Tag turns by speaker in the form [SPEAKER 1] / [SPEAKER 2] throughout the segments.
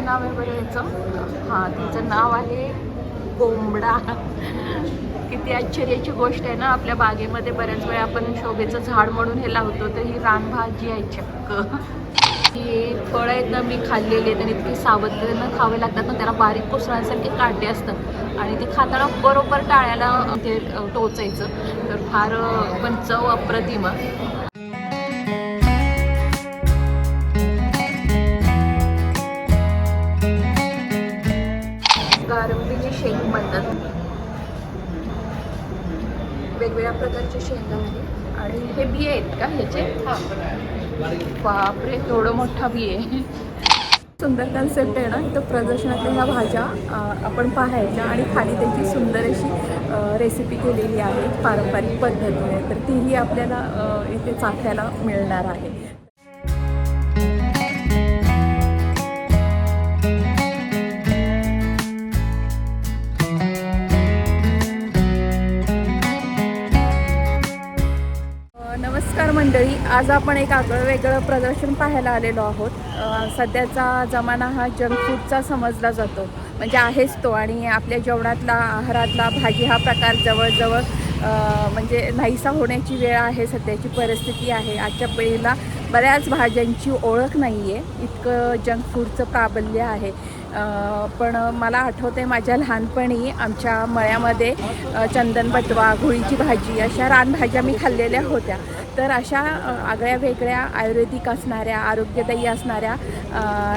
[SPEAKER 1] काय नाव आहे बरं याचं हां तिचं नाव आहे कोंबडा किती आश्चर्याची गोष्ट आहे ना आपल्या बागेमध्ये बऱ्याच वेळा आपण शोभेचं झाड म्हणून हे लावतो तर ही रानभाजी आहे चक्क. ही फळं आहेत ना मी खाल्लेली आहेत आणि इतकी सावधतेनं खावे लागतात ना त्याला बारीक कोसळण्यासारखे काटे असतात. आणि ते खाताना बरोबर टाळ्याला ते टोचायचं. तर फार पण चव अप्रतिम. प्रकारचे शेंगा आहे आणि हे बिये आहेत का ह्याचे? बापरे थोडं मोठा बिये. सुंदर कन्सेप्ट आहे ना इथं प्रदर्शनातल्या ह्या भाज्या आपण पाहायच्या आणि खाली त्याची सुंदर अशी रेसिपी केलेली आहे पारंपरिक पद्धतीने. तर तीही आपल्याला इथे चाखायला मिळणार आहे. आज आपण एक आगळं वेगळं प्रदर्शन पाहायला आलेलो आहोत. सध्याचा जमाना हा जंक फूडचा समजला जातो. म्हणजे आहेच तो आणि आपल्या जेवणातला आहारातला भाजी हा प्रकार जवळजवळ म्हणजे नाहीसा होण्याची वेळ आहे सध्याची परिस्थिती आहे. आजच्या पिढीला बऱ्याच भाज्यांची ओळख नाही आहे इतकं जंक फूडचं प्राबल्य आहे. पण मला आठवते माझ्या लहानपणी आमच्या मळ्यामध्ये चंदन बटवा घोळीची भाजी अशा रानभाज्या मी खाल्लेल्या होत्या. तर अशा आगळ्या वेगळ्या आयुर्वेदिक असणाऱ्या आरोग्यदायी असणाऱ्या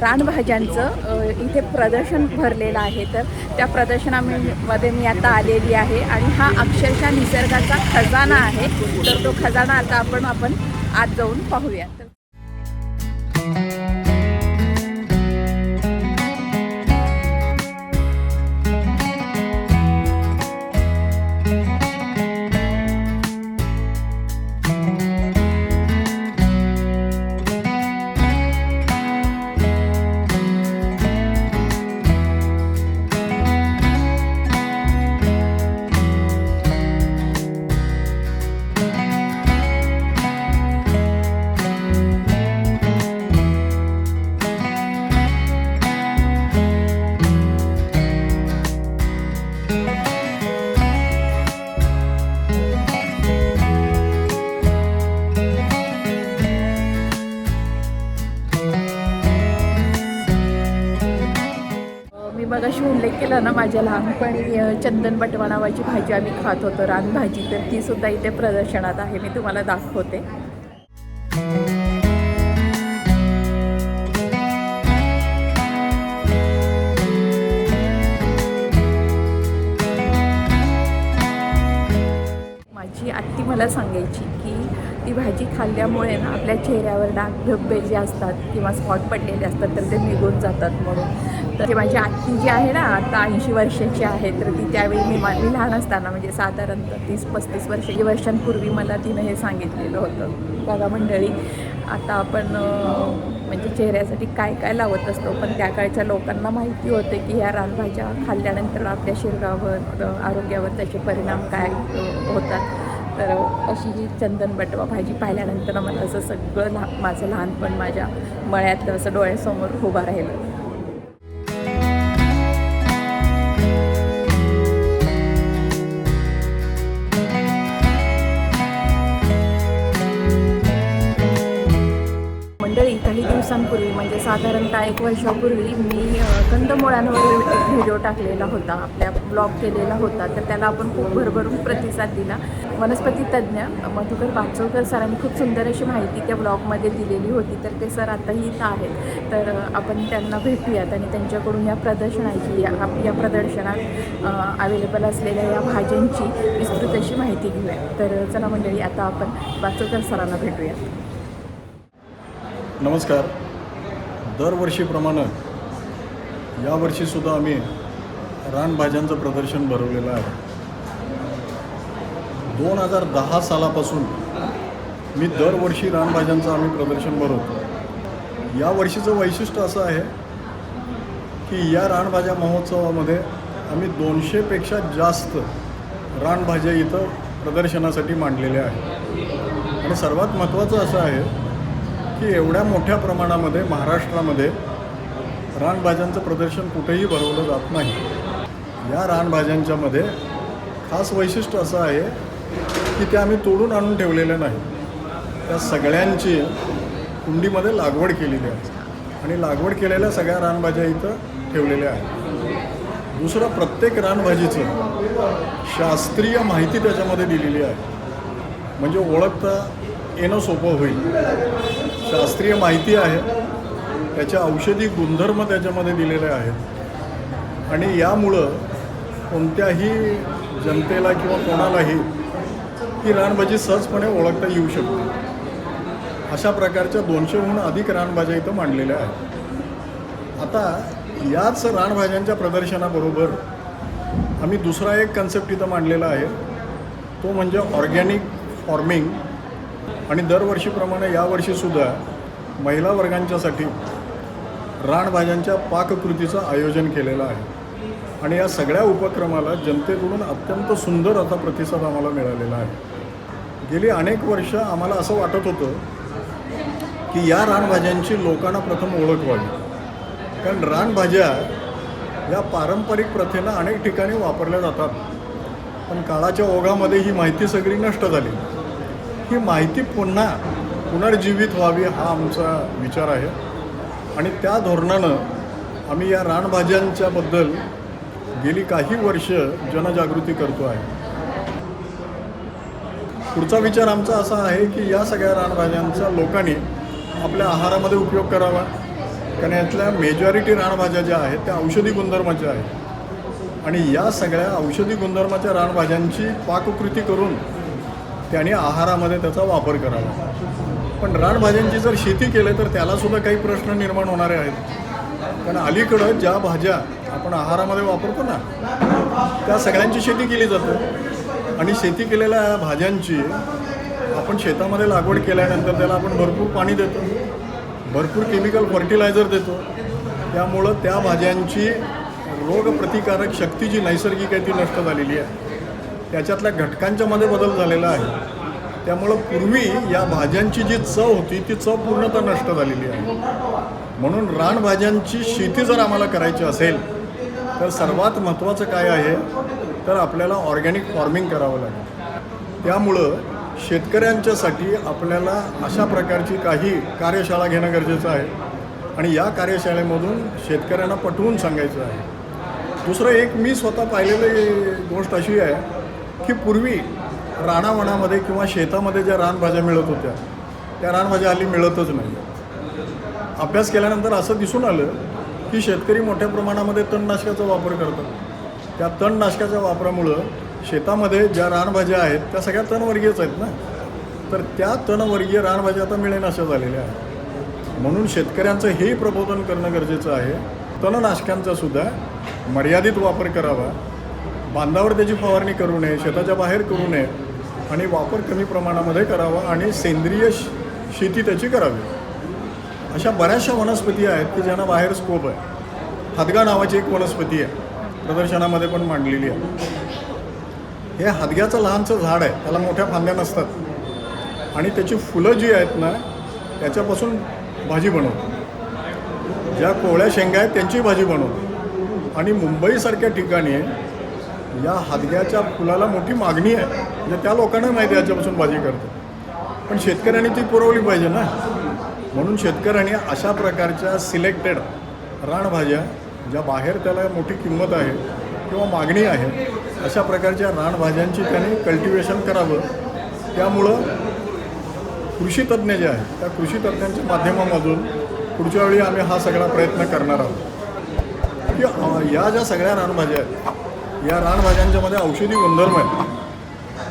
[SPEAKER 1] रानभाज्यांचं इथे प्रदर्शन भरलेलं आहे. तर त्या प्रदर्शनामध्ये मी आता आलेली आहे आणि हा अक्षरशः निसर्गाचा खजाना आहे. तर तो खजाना आता आपण आपण आत जाऊन पाहूया केलं ना माझ्या लहानपणी चंदन बटवा नावाची भाजी आम्ही खात होतो रानभाजी तर ती सुद्धा इथे प्रदर्शनात आहे मी तुम्हाला दाखवते. माझी आत्ती मला सांगायची की ती भाजी खाल्ल्यामुळे ना आपल्या चेहऱ्यावर डाग धब्बे जे असतात किंवा स्पॉट पडलेले असतात तर ते निघून जातात म्हणून. तर ती माझी आत्ती जी आहे ना आता ऐंशी वर्षाची आहे तर ती त्यावेळी मी मी लहान असताना म्हणजे साधारणतः तीस पस्तीस वर्षाची वर्षांपूर्वी मला तिनं हे सांगितलेलं होतं. बघा मंडळी आता आपण म्हणजे चेहऱ्यासाठी काय काय लावत असतो? पण त्या काळच्या लोकांना माहिती होते की ह्या रानभाज्या खाल्ल्यानंतर आपल्या शरीरावर आरोग्यावर त्याचे परिणाम काय होतात. तर अशी जी चंदन बटवा भाजी पाहिल्यानंतर मला असं सगळं लहा माझं लहानपण माझ्या मळ्यातलं असं डोळ्यासमोर उभं राहिलं. काही दिवसांपूर्वी म्हणजे साधारणतः एक वर्षापूर्वी मी कंदमुळांवर एक व्हिडिओ टाकलेला होता आपल्या ब्लॉग केलेला होता. तर त्याला आपण खूप भरभरून प्रतिसाद दिला. वनस्पती तज्ज्ञ मधुकर पाचोळकर सरांनी खूप सुंदर अशी माहिती त्या ब्लॉगमध्ये दिलेली होती. तर ते सर आताही इथं आहेत. तर आपण त्यांना भेटूयात आणि त्यांच्याकडून या प्रदर्शनाची या या प्रदर्शनात अवेलेबल असलेल्या या भाज्यांची विस्तृत अशी माहिती घेऊया तर चला मंडळी आता आपण पाचोळकर सरांना भेटूयात.
[SPEAKER 2] नमस्कार. दरवर्षीप्रमाणे यावर्षीसुद्धा आम्ही रानभाज्यांचं प्रदर्शन भरवलेलं आहे. दोन हजार दहा सालापासून मी दरवर्षी रानभाज्यांचं आम्ही प्रदर्शन भरवतो. या वर्षीचं वैशिष्ट्य असं आहे की या रानभाज्या महोत्सवामध्ये आम्ही दोनशेपेक्षा जास्त रानभाज्या इथं प्रदर्शनासाठी मांडलेल्या आहेत. आणि सर्वात महत्त्वाचं असं आहे की एवढ्या मोठ्या प्रमाणामध्ये महाराष्ट्रामध्ये रानभाज्यांचं प्रदर्शन कुठेही भरवलं जात नाही. या रानभाज्यांच्यामध्ये खास वैशिष्ट्य असं आहे की ते आम्ही तोडून आणून ठेवलेलं नाही. त्या सगळ्यांची कुंडीमध्ये लागवड केलेली आहे. आणि लागवड केलेल्या सगळ्या रानभाज्या इथं ठेवलेल्या आहेत. दुसरं प्रत्येक रानभाजीचं शास्त्रीय माहिती त्याच्यामध्ये दिलेली आहे. म्हणजे ओळखता येणं सोपं होईल. शास्त्रीय माहिती आहे. त्याचे औषधी गुणधर्म त्याच्यामध्ये दिलेले आहेत. आणि यामुळं कोणत्याही जनतेला किंवा कोणालाही ही रानभाजी सहजपणे ओळखता येऊ शकते. अशा प्रकारच्या दोनशेहून अधिक रानभाज्या इथं मांडलेल्या आहेत. आता याच रानभाज्यांच्या प्रदर्शनाबरोबर आम्ही दुसरा एक कन्सेप्ट इथं मांडलेला आहे. तो म्हणजे ऑर्गॅनिक फार्मिंग आणि दरवर्षीप्रमाणे यावर्षीसुद्धा महिला वर्गांच्यासाठी रानभाज्यांच्या पाककृतीचं आयोजन केलेलं आहे. आणि या सगळ्या उपक्रमाला जनतेकडून अत्यंत सुंदर आता प्रतिसाद आम्हाला मिळालेला आहे. गेली अनेक वर्ष आम्हाला असं वाटत होतं की या रानभाज्यांची लोकांना प्रथम ओळख व्हावी. कारण रानभाज्या या पारंपरिक प्रथेला अनेक ठिकाणी वापरल्या जातात. पण काळाच्या ओघामध्ये ही माहिती सगळी नष्ट झाली. ही माहिती पुन्हा पुनर्जीवित व्हावी हा आमचा विचार आहे. आणि त्या धोरणानं आम्ही या रानभाज्यांच्याबद्दल गेली काही वर्ष जनजागृती करतो आहे. पुढचा विचार आमचा असा आहे की या सगळ्या रानभाज्यांचा लोकांनी आपल्या आहारामध्ये उपयोग करावा. कारण यातल्या मेजॉरिटी रानभाज्या ज्या आहेत त्या औषधी गुणधर्माच्या आहेत. आणि या सगळ्या औषधी गुणधर्माच्या रानभाज्यांची पाककृती करून त्याने आहारामध्ये त्याचा वापर करावा. पण रानभाज्यांची जर शेती केली तर त्यालासुद्धा काही प्रश्न निर्माण होणारे आहेत. कारण अलीकडं ज्या भाज्या आपण आहारामध्ये वापरतो ना त्या सगळ्यांची शेती केली जाते. आणि शेती केलेल्या भाज्यांची आपण शेतामध्ये लागवड केल्यानंतर त्याला आपण भरपूर पाणी देतो. भरपूर केमिकल फर्टिलायझर देतो. त्यामुळं त्या भाज्यांची रोगप्रतिकारक शक्ती जी नैसर्गिक आहे ती नष्ट झालेली आहे. त्याच्यातल्या घटकांच्यामध्ये बदल झालेला आहे. त्यामुळं पूर्वी या भाज्यांची जी चव होती ती चव पूर्णतः नष्ट झालेली आहे. म्हणून रानभाज्यांची शेती जर आम्हाला करायची असेल तर सर्वात महत्त्वाचं काय आहे? तर आपल्याला ऑर्गॅनिक फार्मिंग करावं लागेल. त्यामुळं शेतकऱ्यांच्यासाठी आपल्याला अशा प्रकारची काही कार्यशाळा घेणं गरजेचं आहे. आणि या कार्यशाळेमधून शेतकऱ्यांना पटवून सांगायचं आहे. दुसरं एक मी स्वतः पाहिलेली गोष्ट अशी आहे की पूर्वी रानावनामध्ये किंवा शेतामध्ये ज्या रानभाज्या मिळत होत्या त्या रानभाज्या हल्ली मिळतच नाही. अभ्यास केल्यानंतर असं दिसून आलं की शेतकरी मोठ्या प्रमाणामध्ये तणनाशकाचा वापर करतात. त्या तणनाशकाच्या वापरामुळं शेतामध्ये ज्या रानभाज्या आहेत त्या सगळ्या तणवर्गीयच आहेत ना? तर त्या तणवर्गीय रानभाज्या आता मिळेनाशा झालेल्या आहेत. म्हणून शेतकऱ्यांचं हेही प्रबोधन करणं गरजेचं आहे. तणनाशकांचा सुद्धा मर्यादित वापर करावा. बांधावर त्याची फवारणी करू नये शेताच्या बाहेर करू नये आणि वापर कमी प्रमाणामध्ये करावा आणि सेंद्रिय श- शेती त्याची करावी. अशा बऱ्याचशा वनस्पती आहेत की ज्यांना बाहेर स्कोप आहे. हादगा नावाची एक वनस्पती आहे. प्रदर्शनामध्ये पण मांडलेली आहे. हे हादग्याचं लहानचं झाड आहे. त्याला मोठ्या फांद्या नसतात. आणि त्याची फुलं जी आहेत ना त्याच्यापासून भाजी बनवतो. ज्या कोवळ्या शेंगा आहेत त्यांची भाजी बनवतो. आणि मुंबईसारख्या ठिकाणी या हादग्याच्या फुलाला मोठी मागणी आहे. म्हणजे त्या लोकांना माहिती याच्यापासून भाजी करतो. पण शेतकऱ्यांनी ती पुरवली पाहिजे ना. म्हणून शेतकऱ्यांनी अशा प्रकारच्या सिलेक्टेड रानभाज्या ज्या बाहेर त्याला मोठी किंमत आहे किंवा मागणी आहे अशा प्रकारच्या रानभाज्यांची त्यांनी कल्टिवेशन करावं. त्यामुळं कृषीतज्ञ जे आहेत त्या कृषीतज्ञांच्या माध्यमामधून पुढच्या वेळी आम्ही हा सगळा प्रयत्न करणार आहोत. की या ज्या सगळ्या रानभाज्या आहेत या रानभाज्यांच्यामध्ये औषधी गुणधर्म आहेत.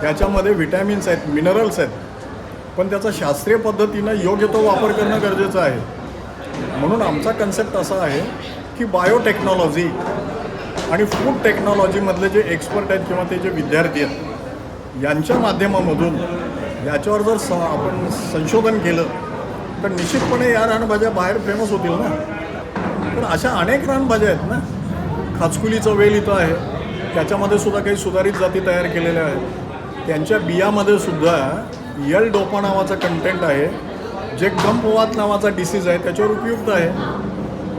[SPEAKER 2] त्याच्यामध्ये व्हिटॅमिन्स आहेत मिनरल्स आहेत. पण त्याचा शास्त्रीय पद्धतीनं योग्य तो वापर करणं गरजेचं आहे. म्हणून आमचा कन्सेप्ट असा आहे की बायोटेक्नॉलॉजी आणि फूड टेक्नॉलॉजीमधले जे एक्सपर्ट आहेत किंवा ते जे विद्यार्थी आहेत यांच्या माध्यमामधून याच्यावर जर स आपण संशोधन केलं तर निश्चितपणे या रानभाज्या बाहेर फेमस होतील ना. तर अशा अनेक रानभाज्या आहेत ना. खाचकुलीचं वेल इथं आहे. त्याच्यामध्ये सुद्धा काही सुधारित जाती तयार केलेल्या आहेत. त्यांच्या बियामध्ये सुद्धा यल डोपा नावाचा कंटेंट आहे जे गंपवात नावाचा डिसीज आहे त्याच्यावर उपयुक्त आहे.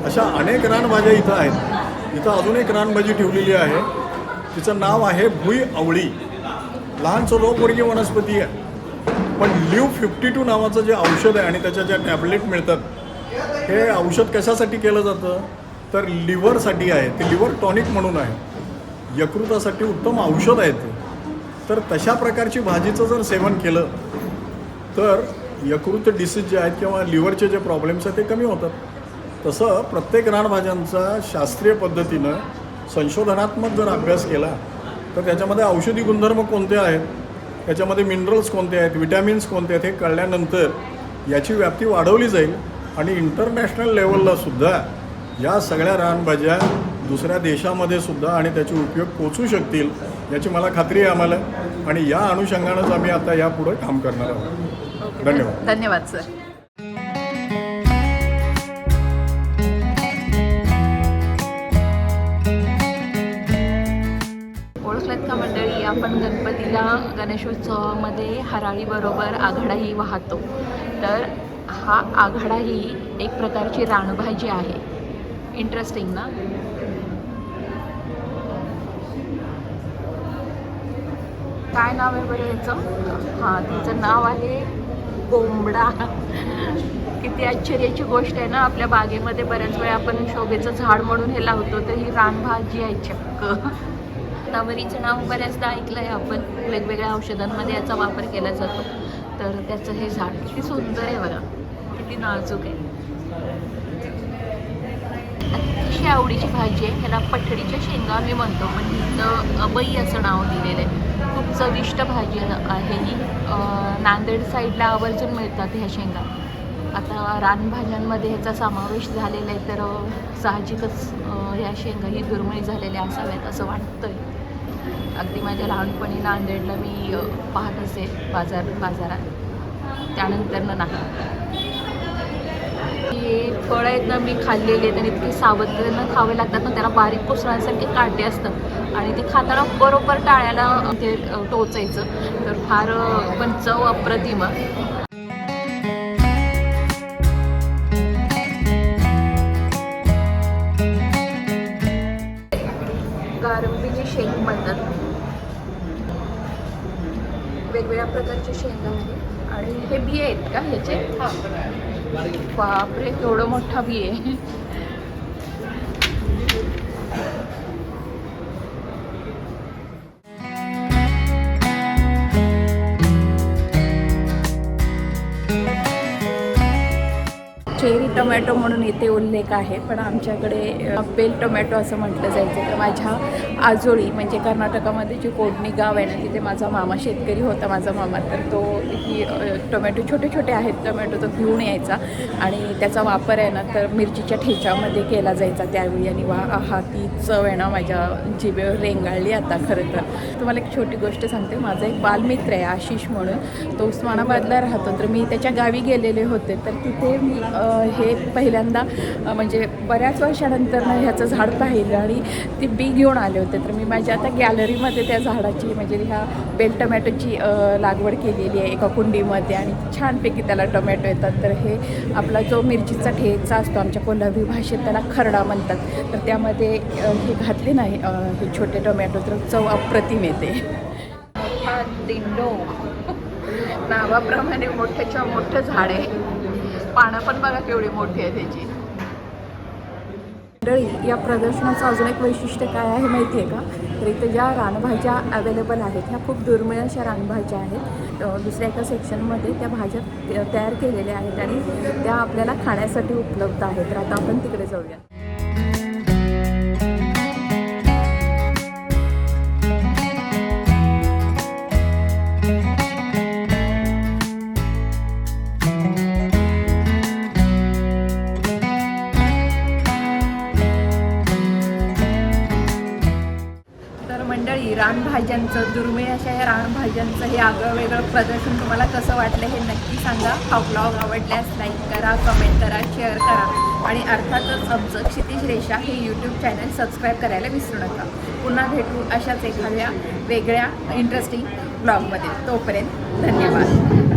[SPEAKER 2] अशा अनेक रानभाज्या इथं आहेत. इथं अजून एक रानभाजी ठेवलेली आहे. तिचं नाव आहे भुई आवळी. लहान रोगवर्गीय वनस्पती आहे. पण लिव फिफ्टी टू नावाचं जे औषध आहे आणि त्याच्या ज्या टॅबलेट मिळतात हे औषध कशासाठी केलं जातं? तर लिव्हरसाठी आहे. ते लिव्हर टॉनिक म्हणून आहे. यकृतासाठी उत्तम औषध आहे ते. तर तशा प्रकारची भाजीचं जर सेवन केलं तर यकृत डिसीज जे आहेत किंवा लिव्हरचे जे प्रॉब्लेम्स आहेत ते कमी होतात. तसं प्रत्येक रानभाज्यांचा शास्त्रीय पद्धतीनं संशोधनात्मक जर अभ्यास केला तर त्याच्यामध्ये औषधी गुणधर्म कोणते आहेत? त्याच्यामध्ये मिनरल्स कोणते आहेत? विटॅमिन्स कोणते आहेत? हे कळल्यानंतर याची व्याप्ती वाढवली जाईल. आणि इंटरनॅशनल लेवललासुद्धा या सगळ्या रानभाज्या दुसऱ्या देशामध्ये सुद्धा आणि त्याचे उपयोग पोचू शकतील याची मला खात्री आहे आम्हाला. आणि या अनुषंगानंच आम्ही आता यापुढे काम करणार आहोत. धन्यवाद.
[SPEAKER 1] धन्यवाद सर. मंडळी? आपण गणपतीला गणेशोत्सवामध्ये हराळीबरोबर आघाडाही वाहतो. तर हा आघाडा ही एक प्रकारची रानभाजी आहे. इंटरेस्टिंग ना? काय नाव आहे बरं याचं? हां तिचं नाव आहे कोंबडा किती आश्चर्याची गोष्ट आहे ना आपल्या बागेमध्ये बऱ्याच वेळा आपण शोभेचं झाड म्हणून हे लावतो तर ही रानभाजी आहे चक्क. तावरीचं नाव बऱ्याचदा ऐकलं आहे आपण वेगवेगळ्या औषधांमध्ये याचा वापर केला जातो. तर त्याचं हे झाड किती सुंदर आहे बघा किती नाजूक आहे. अतिशय आवडीची भाजी आहे ह्याला पठडीच्या शेंगा मी म्हणतो पण इथं अबई असं नाव दिलेलं आहे. खूप चविष्ट भाजी आहे ही. नांदेड साईडला आवर्जून मिळतात ह्या शेंगा. आता रानभाज्यांमध्ये ह्याचा समावेश झालेला आहे तर साहजिकच ह्या शेंगा ही दुर्मिळ झालेल्या असाव्यात असं वाटतंय. अगदी माझ्या लहानपणी नांदेडला मी पाहत असे बाजार बाजारात. त्यानंतर नाही. हे फळं आहेत ना मी खाल्लेली आहेत आणि इतकी सावधतेनं खावे लागतात ना त्याला बारीक कोसळण्यासारखे काटे असतात. आणि ते खाताना बरोबर टाळ्याला ते टोचायचं. तर फार पण चव अप्रतिम. गारंबीची शेंग म्हणतात वेगवेगळ्या प्रकारचे शेंगा आहेत. आणि हे बिये आहेत का ह्याचे? बापरे केवढं मोठा बी टोमॅटो म्हणून इथे उल्लेख आहे पण आमच्याकडे बेल टोमॅटो असं म्हटलं जायचं. तर माझ्या आजोळी म्हणजे कर्नाटकामध्ये जे कोडणी गाव आहे ना तिथे माझा मामा शेतकरी होता माझा मामा. तर तो ही टोमॅटो छोटे छोटे आहेत. टोमॅटो तो घेऊन यायचा आणि त्याचा वापर आहे ना तर मिरचीच्या ठेच्यामध्ये केला जायचा त्यावेळी. आणि वा हा ती चव आहे ना माझ्या जिभेवर रेंगाळली आता खरं तर. तुम्हाला एक छोटी गोष्ट सांगते. माझा एक बालमित्र आहे आशिष म्हणून. तो उस्मानाबादला राहतो. तर मी त्याच्या गावी गेलेले होते. तर तिथे मी हे हे पहिल्यांदा म्हणजे बऱ्याच वर्षानंतर ना ह्याचं झाड पाहिलं आणि ती बी घेऊन आले होते. तर मी माझ्या आता गॅलरीमध्ये त्या झाडाची म्हणजे ह्या बेल टमॅटोची लागवड केलेली आहे एका कुंडीमध्ये आणि छानपैकी त्याला टोमॅटो येतात. तर हे आपला जो मिरचीचा ठेचा असतो आमच्या कोल्हापुरी भाषेत त्याला खरडा म्हणतात. तर त्यामध्ये हे घातले नाही हे छोटे टोमॅटो तर चव अप्रतिम येते. दिंडो. नावाप्रमाणे मोठ्याच्या मोठं झाड आहे. पानं पण बघा केवढी मोठी आहे त्याची. मंडळी या प्रदर्शनाचं अजून एक वैशिष्ट्य काय आहे माहिती आहे का? तर इथे ज्या रानभाज्या अवेलेबल आहेत ह्या खूप दुर्मिळ अशा रानभाज्या आहेत. दुसऱ्या एका सेक्शनमध्ये त्या भाज्या तयार केलेल्या आहेत आणि त्या आपल्याला खाण्यासाठी उपलब्ध आहेत. तर आता आपण तिकडे जाऊया. मंडळी रानभाज्यांचं दुर्मिळ अशा या रानभाज्यांचं हे आगळं वेगळं प्रदर्शन तुम्हाला कसं वाटलं हे नक्की सांगा. हा ब्लॉग आवडल्यास लाईक करा कमेंट करा शेअर करा. आणि अर्थातच आमचं क्षितिज रेषा हे यूट्यूब चॅनल सबस्क्राईब करायला विसरू नका. पुन्हा भेटू अशाच एखाद्या वेगळ्या इंटरेस्टिंग ब्लॉगमध्ये तोपर्यंत धन्यवाद.